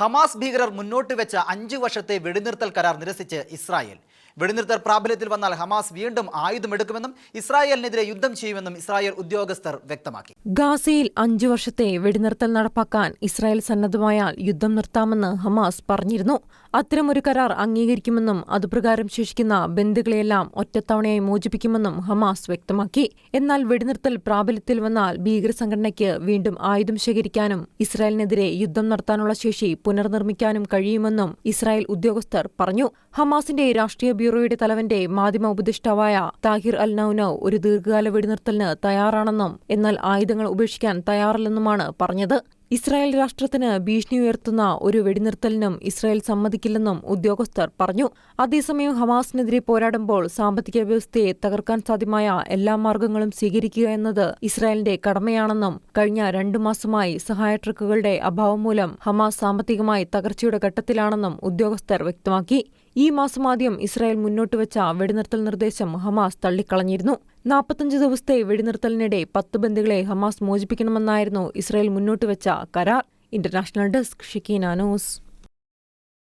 Hamas ഭീകരർ മുന്നോട്ട് വെച്ച അഞ്ച് വർഷത്തെ വെടിനിർത്തൽ കരാർ നിരസിച്ച് ഇസ്രായേൽ. വെടിനിർത്തൽ പ്രാബല്യത്തിൽ വന്നാൽ ഹമാസ് വീണ്ടും ആയുധമെടുക്കുമെന്നും ഇസ്രായേലിനെതിരെ യുദ്ധം ചെയ്യുമെന്നും ഇസ്രായേൽ ഉദ്യോഗസ്ഥർ വ്യക്തമാക്കി. ഗാസയിൽ അഞ്ചു വർഷത്തെ വെടിനിർത്തൽ നടപ്പാക്കാൻ ഇസ്രായേൽ സന്നദ്ധമായാൽ യുദ്ധം നിർത്താമെന്ന് ഹമാസ് പറഞ്ഞിരുന്നു. അത്തരമൊരു കരാർ അംഗീകരിക്കുമെന്നും അതുപ്രകാരം ശേഷിക്കുന്ന ബന്ധുക്കളെയെല്ലാം ഒറ്റത്തവണയായി മോചിപ്പിക്കുമെന്നും ഹമാസ് വ്യക്തമാക്കി. എന്നാൽ വെടിനിർത്തൽ പ്രാബല്യത്തിൽ വന്നാൽ ഭീകരസംഘടനയ്ക്ക് വീണ്ടും ആയുധം ശേഖരിക്കാനും ഇസ്രായേലിനെതിരെ യുദ്ധം നടത്താനുള്ള ശേഷി പുനർനിർമ്മിക്കാനും കഴിയുമെന്നും ഇസ്രായേൽ ഉദ്യോഗസ്ഥർ പറഞ്ഞു. ഹമാസിന്റെ രാഷ്ട്രീയ ബ്യൂറോയുടെ തലവന്റെ മാധ്യമ ഉപദേഷ്ടാവായ താഹിർ അൽ നൌനൌ ഒരു ദീർഘകാല വെടിനിർത്തലിന് തയ്യാറാണെന്നും എന്നാൽ ആയുധങ്ങൾ ഉപേക്ഷിക്കാൻ തയ്യാറില്ലെന്നുമാണ് പറഞ്ഞത്. ഇസ്രായേൽ രാഷ്ട്രത്തിന് ഭീഷണി ഉയർത്തുന്ന ഒരു വെടിനിർത്തലിനും ഇസ്രായേൽ സമ്മതിക്കില്ലെന്നും ഉദ്യോഗസ്ഥർ പറഞ്ഞു. അതേസമയം ഹമാസിനെതിരെ പോരാടുമ്പോൾ സാമ്പത്തിക വ്യവസ്ഥയെ തകർക്കാൻ സാധ്യമായ എല്ലാ മാർഗങ്ങളും സ്വീകരിക്കുക എന്നത് ഇസ്രായേലിന്റെ കടമയാണെന്നും കഴിഞ്ഞ രണ്ടു മാസമായി സഹായ ട്രക്കുകളുടെ അഭാവം മൂലം ഹമാസ് സാമ്പത്തികമായി തകർച്ചയുടെ ഘട്ടത്തിലാണെന്നും ഉദ്യോഗസ്ഥർ വ്യക്തമാക്കി. ഈ മാസം ആദ്യം ഇസ്രായേൽ മുന്നോട്ട് വെച്ച വെടിനിർത്തൽ നിർദ്ദേശം ഹമാസ് തള്ളിക്കളഞ്ഞിരുന്നു. നാൽപ്പത്തഞ്ച് ദിവസത്തെ വെടിനിർത്തലിനിടെ പത്ത് ബന്ധുക്കളെ ഹമാസ് മോചിപ്പിക്കണമെന്നായിരുന്നു ഇസ്രായേൽ മുന്നോട്ട് വെച്ച കരാർ. International desk Shikeena news.